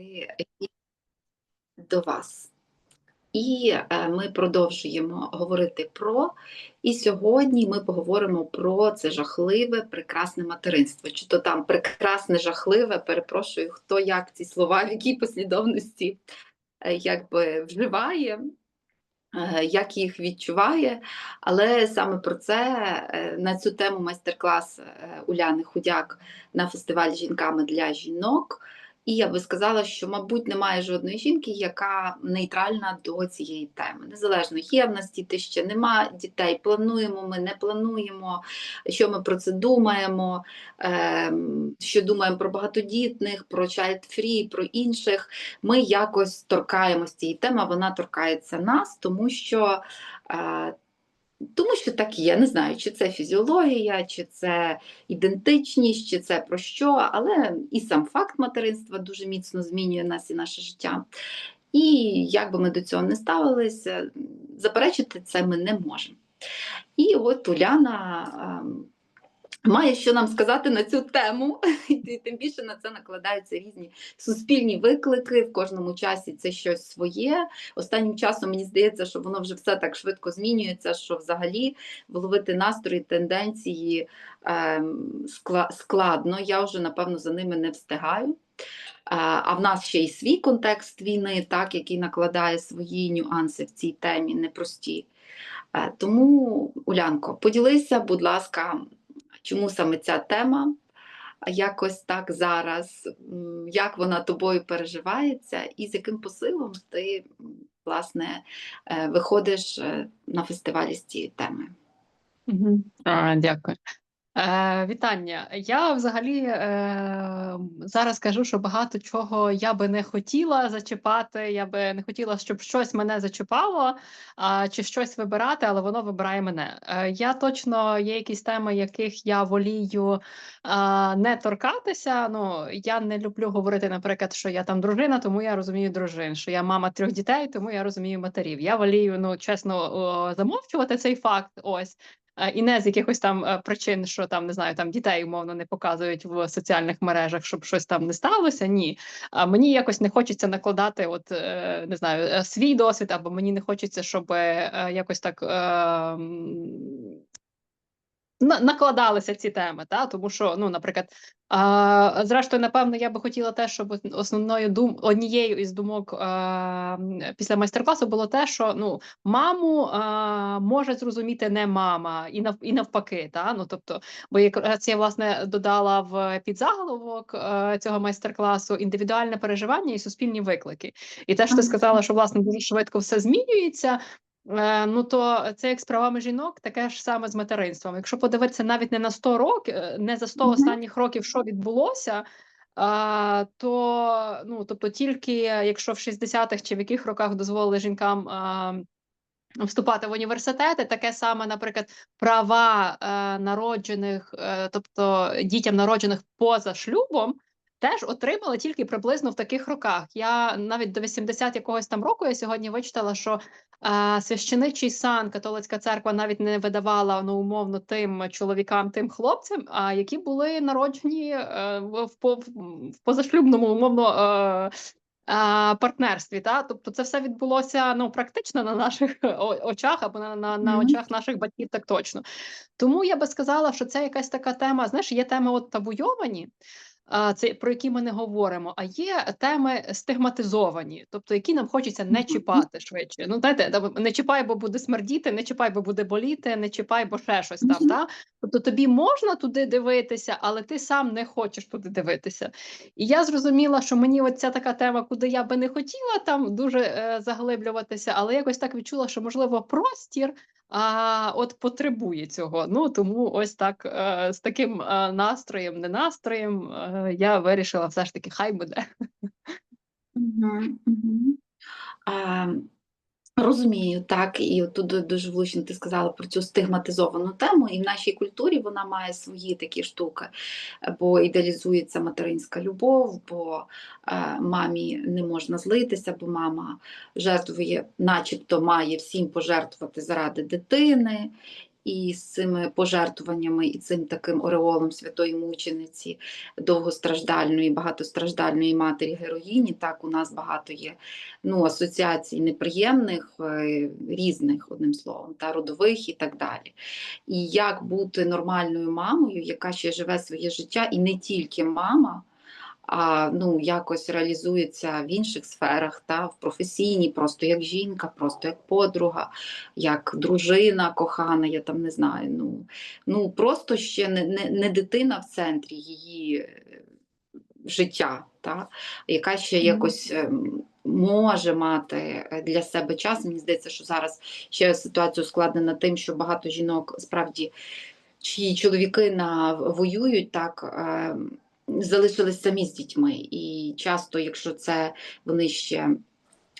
почали до вас. І е, ми продовжуємо говорити про. І сьогодні ми поговоримо про це жахливе, прекрасне материнство. Чи то там прекрасне, жахливе, перепрошую, хто як ці слова, в якій послідовності е, якби вживає, е, як їх відчуває. Але саме про це е, на цю тему майстер-клас е, Уляни Худяк на фестивалі жінками для жінок. І я би сказала, що, мабуть, немає жодної жінки, яка нейтральна до цієї теми. Незалежно є в нас діти ще нема дітей. Плануємо, ми не плануємо, що ми про це думаємо, ем, що думаємо про багатодітних, про child free, про інших. Ми якось торкаємося цієї теми, вона торкається нас, тому що. Тому що так є, не знаю, чи це фізіологія, чи це ідентичність, чи це про що, але і сам факт материнства дуже міцно змінює нас і наше життя. І як би ми до цього не ставилися, заперечити це ми не можемо. І от Уляна ем, має що нам сказати на цю тему, і тим більше на це накладаються різні суспільні виклики. В кожному часі це щось своє. Останнім часом мені здається, що воно вже все так швидко змінюється, що взагалі вловити настрої, тенденції ем, складно. Я вже напевно за ними не встигаю. А а в нас ще й свій контекст війни, так, який накладає свої нюанси в цій темі непрості. Е, Тому, Улянко, поділися, будь ласка, чому саме ця тема якось так зараз, як вона тобою переживається, і з яким посилом ти власне е, виходиш е, на фестивалі з. Мгм. А, дякую. Е, вітання. Я взагалі е, зараз кажу, що багато чого я би не хотіла зачіпати. Я би не хотіла, щоб щось мене зачіпало, чи щось вибирати, але воно вибирає мене. Е, я точно є якісь теми, яких я волію не торкатися. Ну я не люблю говорити, наприклад, що я там дружина, тому я розумію дружин, що я мама трьох дітей, тому я розумію матерів. Я волію, ну чесно, замовчувати цей факт. Ось. Е, І не з якихось там е, причин, що там не знаю, там дітей умовно не показують в соціальних мережах, щоб щось там не сталося. Ні, а мені якось не хочеться накладати, от е, не знаю, свій досвід, або мені не хочеться, щоб якось так. Накладалися ці теми, та тому що, ну, наприклад, а, зрештою, напевно, я би хотіла те, щоб основною дум однією із думок а, після майстер-класу було те, що ну маму а, може зрозуміти не мама, і нав і навпаки, та ну тобто, бо якраз я власне додала в підзаголовок е, цього майстер-класу індивідуальне переживання і суспільні виклики. І те, що ти сказала, що власне дуже швидко все змінюється. Е, Ну, то це як з правами жінок, таке ж саме з материнством. Якщо подивитися навіть не на 100 років, е, не за 100 останніх років, що відбулося, а, то ну, тобто тільки якщо в 60-х чи в яких роках дозволили жінкам а, вступати в університети, таке саме, наприклад, права е, народжених, тобто дітям народжених поза шлюбом. Теж отримали тільки приблизно в таких роках. Я навіть до 80 якогось там року я сьогодні вичитала, що е, священичий сан католицька церква навіть не видавала ну умовно тим чоловікам, тим хлопцям, а які були народжені е, в, в, в позашлюбному умовно. Е, партнерстві, та тобто це все відбулося ну практично на наших очах або на, на, на Мгм. очах наших батьків, так точно. Тому я би сказала, що це якась така тема. Знаєш, є теми от табуйовані. Це про які ми не говоримо, а є теми стигматизовані, тобто які нам хочеться не чіпати швидше. Ну знаєте, не чіпай, бо буде смердіти, не чіпай, бо буде боліти, не чіпай, бо ще щось там. Та? Тобто тобі можна туди дивитися, але ти сам не хочеш туди дивитися. І я зрозуміла, що мені оця така тема, куди я би не хотіла там дуже е, заглиблюватися, але якось так відчула, що можливо простір а, от потребує цього. Ну тому ось так е, з таким е, настроєм, не настроєм, е, я вирішила все ж таки, хай буде. Мгм, мгм. А, Розумію, так, і тут дуже влучно ти сказала про цю стигматизовану тему, і в нашій культурі вона має свої такі штуки, бо ідеалізується материнська любов, бо е, мамі не можна злитися, бо мама жертвує, начебто має всім пожертвувати заради дитини. І з цими пожертвуваннями, і цим таким ореолом святої мучениці, довгостраждальної, багатостраждальної матері героїні. Так, у нас багато є ну, асоціацій неприємних, е, різних, одним словом, та родових і так далі. І як бути нормальною мамою, яка ще живе своє життя, і не тільки мама. А ну якось реалізується в інших сферах, та в професійній, просто як жінка, просто як подруга, як дружина кохана, я там не знаю. Ну ну просто ще не, не, не дитина в центрі її е, життя, та, яка ще Мгм. якось ем, може мати е, для себе час. Мені здається, що зараз ще ситуація ускладнена тим, що багато жінок справді чиї чоловіки на воюють так. ем, залишились самі з дітьми. І часто, якщо це вони ще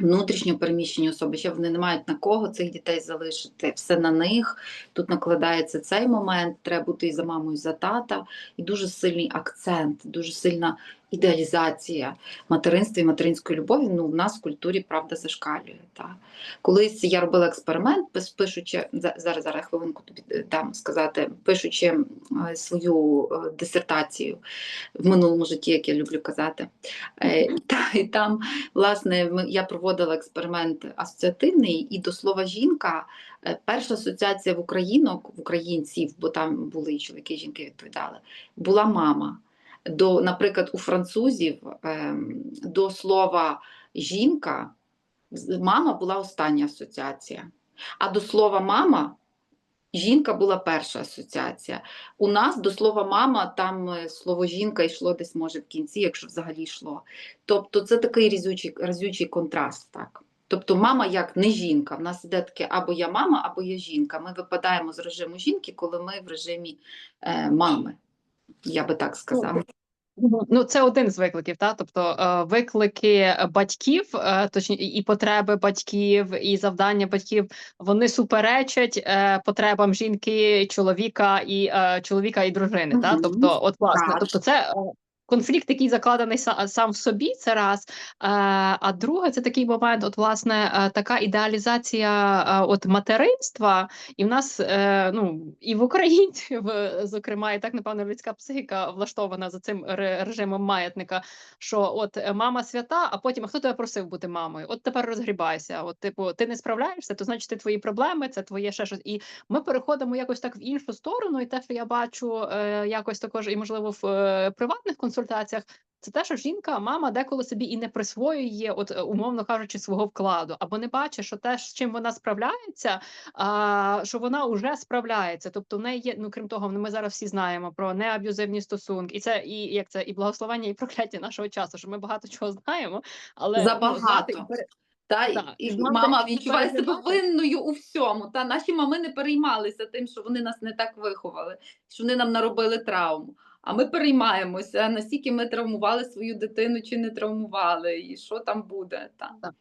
внутрішньо переміщені особи, ще вони не мають на кого цих дітей залишити, все на них. Тут накладається цей момент, треба бути і за мамою, і за тата, і дуже сильний акцент, дуже сильна ідеалізація материнства і материнської любові. Ну, в нас в культурі правда зашкалює. Та. Колись я робила експеримент, пишучи зараз, зараз хвилинку тобі е, дам сказати, пишучи е, свою е, дисертацію в минулому житті, як я люблю казати. Та- І там, власне, я проводила експеримент асоціативний, і до слова жінка, перша асоціація в українок, в українців, бо там були і чоловіки, і жінки відповідали, була мама. До, наприклад, у французів ем, до слова жінка мама була остання асоціація. А до слова мама жінка була перша асоціація. У нас до слова мама там е, слово жінка йшло десь може в кінці, якщо взагалі йшло. Тобто це такий різючий, разючий контраст. Так. Тобто мама як не жінка. В нас іде таке або я мама, або я жінка. Ми випадаємо з режиму жінки, коли ми в режимі е, мами. Я би так сказала. Ну, це один з викликів, та тобто е, виклики батьків, е, точні і потреби батьків, і завдання батьків вони суперечать е, потребам жінки, чоловіка і чоловіка і дружини. Та тобто, от власне, тобто, це. Конфлікт, який закладений са- сам в собі, це раз. Е, а друге, це такий момент, от власне, е, така ідеалізація е, от материнства, і в нас, ну і в українців, е, зокрема, і так напевно людська психіка влаштована за цим режимом маятника. Що от мама свята, а потім а хто тебе просив бути мамою? От тепер розгрібайся. От, типу, ти не справляєшся, то значить ти твої проблеми, це твоє ще щось. І ми переходимо якось так в іншу сторону. І те, що я бачу, якось також, і можливо, в приватних консультаціях. Це те, що жінка, мама деколи собі і не присвоює, от е, умовно кажучи, свого вкладу, або не бачить, що те, з чим вона справляється, а, що вона вже справляється. Тобто, в неї є, ну крім того, ми зараз всі знаємо про неаб'юзивні стосунки, і це і як це і благословення, і прокляття нашого часу. Що ми багато чого знаємо, але ну, знати Забагато. і пере- Та, Так, і мама відчуває себе винною у всьому. Та наші мами не переймалися тим, що вони нас не так виховали, що вони нам наробили травму. А ми переймаємося, наскільки ми травмували свою дитину чи не травмували, і що там буде. Та. Так.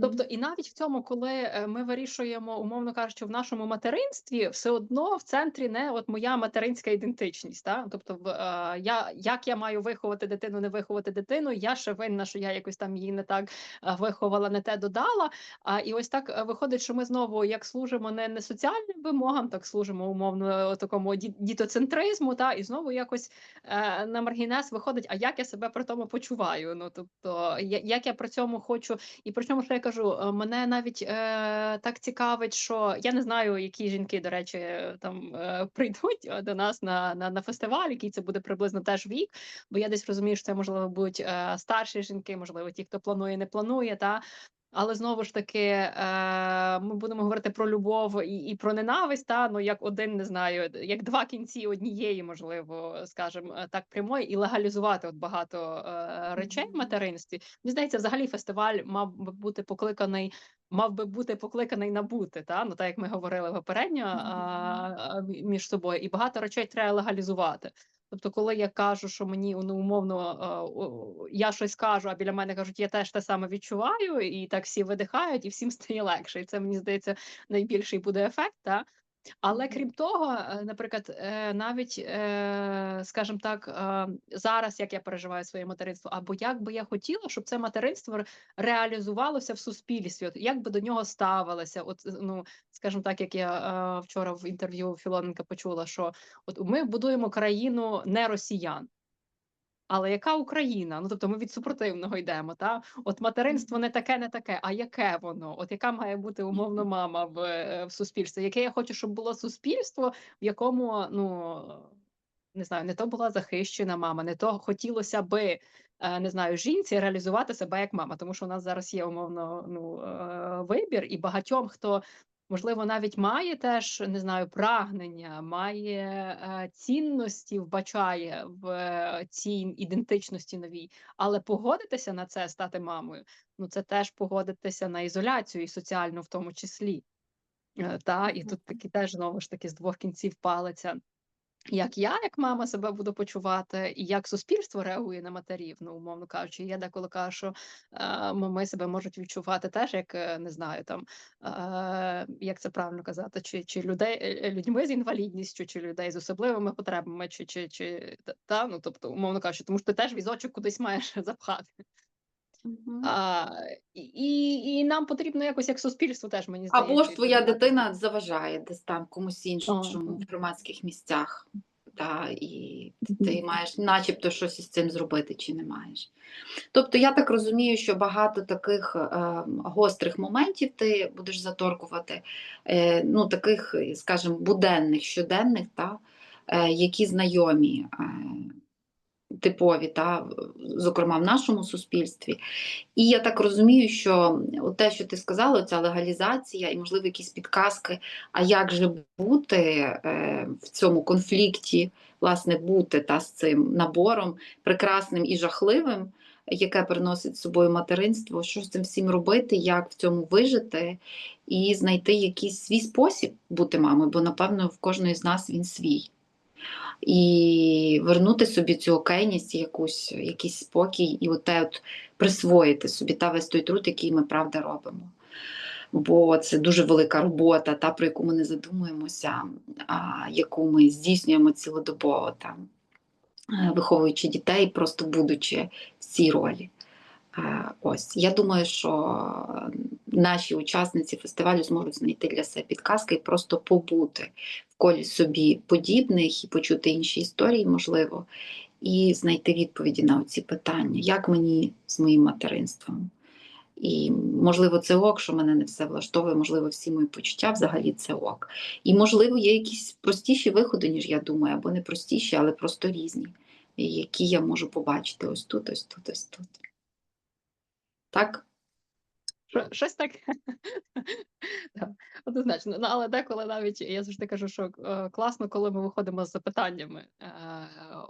Тобто, і навіть в цьому, коли е, ми вирішуємо, умовно кажучи, в нашому материнстві, все одно в центрі не от моя материнська ідентичність. Та? Тобто, е, я, як я маю виховати дитину, не виховати дитину, я ще винна, що я якось там її не так е, виховала, не те додала. А і ось так виходить, що ми знову як служимо не, не соціальним вимогам, так служимо умовно такому ді- дітоцентризму, та і знову якось на маргінес виходить, а як я себе при тому почуваю? Ну тобто, як я при цьому хочу і причому, що я кажу, е, мене навіть е, так цікавить, що я не знаю, які жінки, до речі, е, там е, прийдуть е, до нас на, на, на фестиваль, який це буде приблизно теж вік. Бо я десь розумію, що це можливо будуть е, старші жінки, можливо, ті, хто планує, не планує. Та але знову ж таки, е, ми будемо говорити про любов і, і про ненависть. Та ну як один не знаю, як два кінці однієї, можливо, скажімо е, так, прямої, і легалізувати от багато е, речей в материнстві. Мені здається, взагалі фестиваль мав би бути покликаний. Мав би бути покликаний набути, та ну так як ми говорили попередньо а, а, між собою, і багато речей треба легалізувати. Тобто, коли я кажу, що мені ну, умовно я щось кажу, а біля мене кажуть, я теж те саме відчуваю, і так всі видихають, і всім стає легше. І це мені здається найбільший буде ефект. Та? Але крім того, е, наприклад, е, навіть, е, скажімо так, зараз як я переживаю своє материнство, або як би я хотіла, щоб це материнство реалізувалося в суспільстві, от як би до нього ставилося, От, ну, скажімо так, як я вчора в інтерв'ю Філоненка почула, що от ми будуємо країну не росіян. Але яка Україна? Ну тобто ми від супротивного йдемо. Та от материнство не таке, не таке. А яке воно? От яка має бути умовно мама в, е, в суспільстві? Яке я хочу, щоб було суспільство, в якому ну не знаю, не то була захищена мама, не то хотілося би. е, Не знаю, жінці реалізувати себе як мама, тому що у нас зараз є умовно ну е, вибір, і багатьом хто можливо навіть має теж не знаю прагнення, має е, цінності, вбачає в е, цій ідентичності новій, але погодитися на це, стати мамою, ну це теж погодитися на ізоляцію і соціальну в тому числі. Е, Та і тут такі теж знову ж таки з двох кінців палиця. Як я, як мама, себе буду почувати, і як суспільство реагує на матерів, ну умовно кажучи, я деколи кажу, що е, мами себе можуть відчувати теж, як е, не знаю, там е, як це правильно казати, чи, чи людей е, людьми з інвалідністю, чи людей з особливими потребами, чи чи, чи та- ну тобто, умовно кажучи, тому що ти теж візочок кудись маєш запхати. Мгм. А, і, і, нам потрібно якось як суспільство теж мені здається. Або ж твоя дитина заважає десь там комусь іншому в громадських місцях. Та, і ти маєш начебто щось із цим зробити чи не маєш. Тобто я так розумію, що багато таких е, гострих моментів ти будеш заторкувати, е, ну таких, скажімо, буденних, щоденних, та, е, які знайомі. Е, Типові, та, зокрема в нашому суспільстві. І я так розумію, що те, що ти сказала, ця легалізація і, можливо, якісь підказки, а як же бути е, в цьому конфлікті, власне, бути та, з цим набором прекрасним і жахливим, яке приносить з собою материнство, що з цим всім робити, як в цьому вижити і знайти якийсь свій спосіб бути мамою, бо, напевно, в кожної з нас він свій. І вернути собі цю окейність, якусь, якийсь спокій, і оте от присвоїти собі та весь той труд, який ми правда робимо. Бо це дуже велика робота, та про яку ми не задумуємося, а яку ми здійснюємо цілодобово, там, е, виховуючи дітей, просто будучи в цій ролі. Е, Ось я думаю, що наші учасниці фестивалю зможуть знайти для себе підказки і просто побути в колі собі подібних і почути інші історії, можливо, і знайти відповіді на ці питання, як мені з моїм материнством. І можливо, це ок, що мене не все влаштовує, можливо, всі мої почуття взагалі це ок. І можливо, є якісь простіші виходи, ніж я думаю, або не простіші, але просто різні, які я можу побачити ось тут, ось тут, ось тут. Так? Що- Щось таке. Так, Однозначно. Ну, але деколи навіть я завжди кажу, що е, класно, коли ми виходимо з запитаннями, е,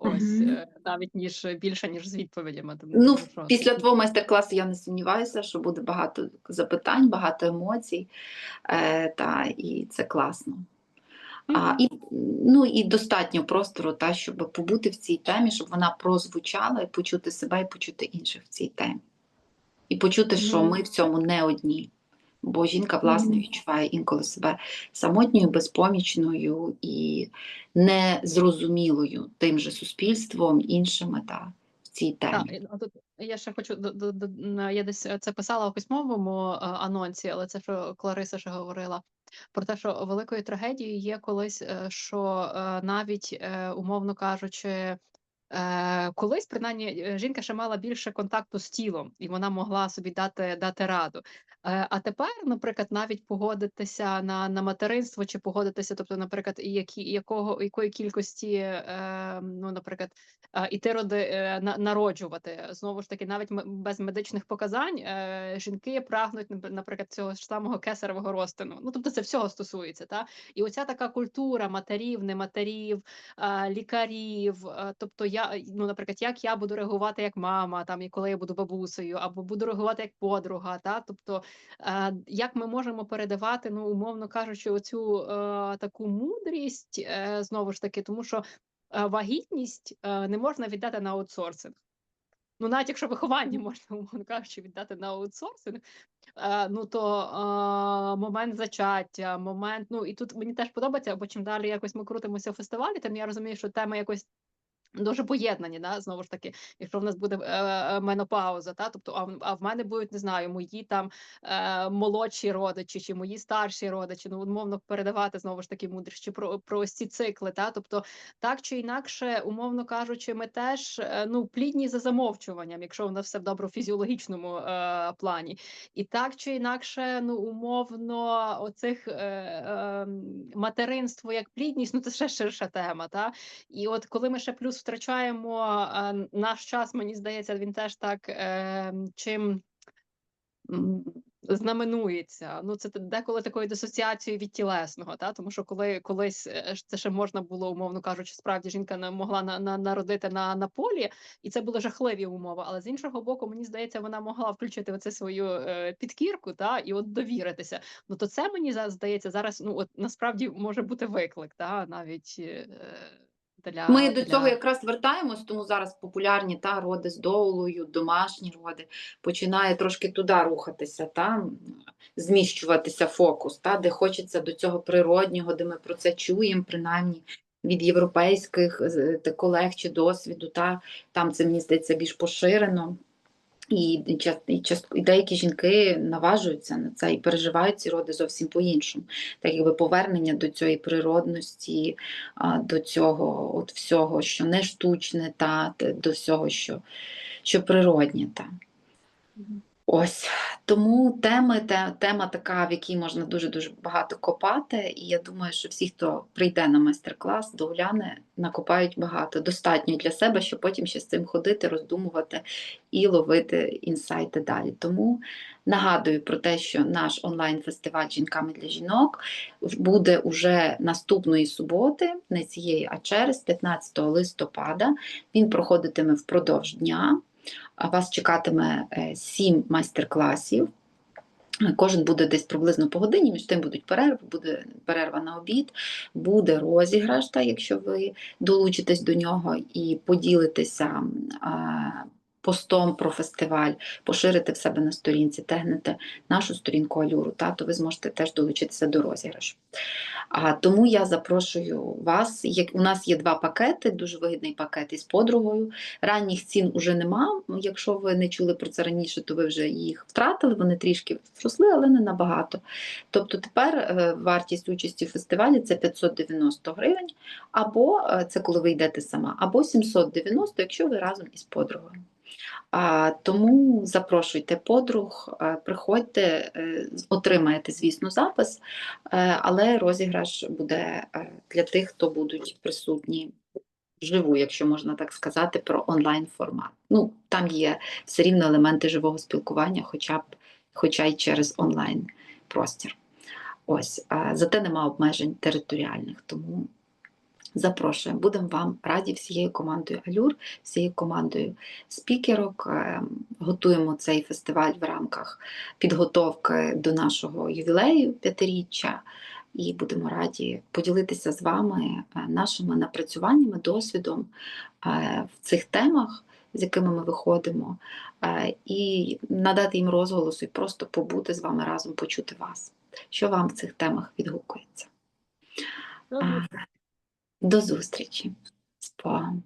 ось е, навіть ніж більше, ніж з відповідями. Ну, після твого майстер-класу я не сумніваюся, що буде багато запитань, багато емоцій, та, і це класно. А, і, ну, і достатньо простору, та, щоб побути в цій темі, щоб вона прозвучала і почути себе, і почути інших в цій темі. І почути, що ми в цьому не одні. Бо жінка, власне, відчуває інколи себе самотньою, безпомічною і незрозумілою тим же суспільством, іншими та, в цій темі. І, ну, тут я ще хочу я десь е, це писала у письмовому е, анонсі, але це що Клариса ще говорила про те, що великою трагедією є колись, е, що навіть умовно кажучи. Е, колись, принаймні, е, жінка ще мала більше контакту з тілом, і вона могла собі дати, дати раду. Е, а тепер, наприклад, навіть погодитися на, на материнство чи погодитися, тобто, наприклад, які, якого, якої кількості, е, ну, наприклад, е, іти роди е, на, народжувати. Знову ж таки, навіть без медичних показань е, жінки прагнуть, наприклад, цього ж самого кесаревого розтину. Ну, тобто, це всього стосується. Та? І оця така культура матерів, не матерів, е, лікарів. е, Тобто, я, ну, наприклад, як я буду реагувати як мама, там і коли я буду бабусею, або буду реагувати як подруга. Та? Тобто, е, як ми можемо передавати, ну, умовно кажучи, оцю е, таку мудрість е, знову ж таки, тому що е, вагітність е, не можна віддати на аутсорсинг. ну навіть якщо виховання можна, умовно кажучи, віддати на аутсорсинг, е, ну то е, момент зачаття, момент, ну і тут мені теж подобається, бо чим далі якось ми крутимося в фестивалі, тим я розумію, що теми якось. Дуже поєднані, да, знову ж таки, якщо в нас буде е, е, менопауза, та тобто, а а в мене будуть не знаю, мої там е, молодші родичі чи мої старші родичі, ну умовно передавати знову ж таки мудрість про, про ось ці цикли. Та тобто, так чи інакше, умовно кажучи, ми теж е, ну плідні за замовчуванням, якщо в нас все в доброфізіологічному е, плані, і так чи інакше, ну умовно, оцих е, е, материнство як плідність, ну це ще ширша тема. Та і от коли ми ще плюс втрачаємо е, наш час, мені здається, він теж так е, чим знаменується. Ну, це деколи такою дисоціацією від тілесного, та тому що коли колись е, це ще можна було, умовно кажучи, справді жінка не могла на, на народити на, на полі, і це були жахливі умови. Але з іншого боку, мені здається, вона могла включити оце свою е, підкірку, та і от довіритися. Ну то це мені здається зараз. Ну от насправді може бути виклик, та навіть. Е, для, Ми до для... цього якраз вертаємось, тому зараз популярні та роди з доулою, домашні роди, починає трошки туди рухатися, та зміщуватися фокус, та де хочеться до цього природнього, де ми про це чуємо, принаймні від європейських колег чи досвіду, та там це мені здається більш поширено. І, і, і, деякі жінки наважуються на це і переживають ці роди зовсім по-іншому. Так якби повернення до цієї природності, до цього от всього, що не штучне, та до всього, що, що природнє. Та. Ось тому теми, те, тема така, в якій можна дуже дуже багато копати. І я думаю, що всі, хто прийде на майстер-клас, догляне, накопають багато. Достатньо для себе, щоб потім ще з цим ходити, роздумувати і ловити інсайти далі. Тому нагадую про те, що наш онлайн-фестиваль жінками для жінок буде уже наступної суботи, не цієї, а через 15 листопада. Він проходитиме впродовж дня. Вас чекатиме е, сім майстер-класів. Кожен буде десь приблизно по годині, між тим будуть перерви, буде перерва на обід, буде розіграш, та, якщо ви долучитесь до нього і поділитеся постом про фестиваль, поширите в себе на сторінці, тегнете нашу сторінку Алюру, та, то ви зможете теж долучитися до розіграшу. А тому я запрошую вас. Як у нас є два пакети, дуже вигідний пакет із подругою. Ранніх цін уже нема. Якщо ви не чули про це раніше, то ви вже їх втратили. Вони трішки зросли, але не набагато. Тобто тепер е, вартість участі в фестивалі це 590 гривень, або е, це коли ви йдете сама, або 790, якщо ви разом із подругою. Тому запрошуйте подруг, приходьте, е, отримаєте, звісно, запис, е, але розіграш буде е, для тих, хто будуть присутні вживу, якщо можна так сказати, про онлайн формат. Ну, там є все рівно елементи живого спілкування, хоча б хоча й через онлайн простір. Ось, зате нема обмежень територіальних, тому запрошуємо. Будемо вам раді всією командою Алюр, всією командою спікерок. Е, Готуємо цей фестиваль в рамках підготовки до нашого ювілею п'ятиріччя. І будемо раді поділитися з вами е, нашими напрацюваннями, досвідом е, в цих темах, з якими ми виходимо, і надати їм розголосу і просто побути з вами разом, почути вас, що вам в цих темах відгукується. До зустрічі з Богом.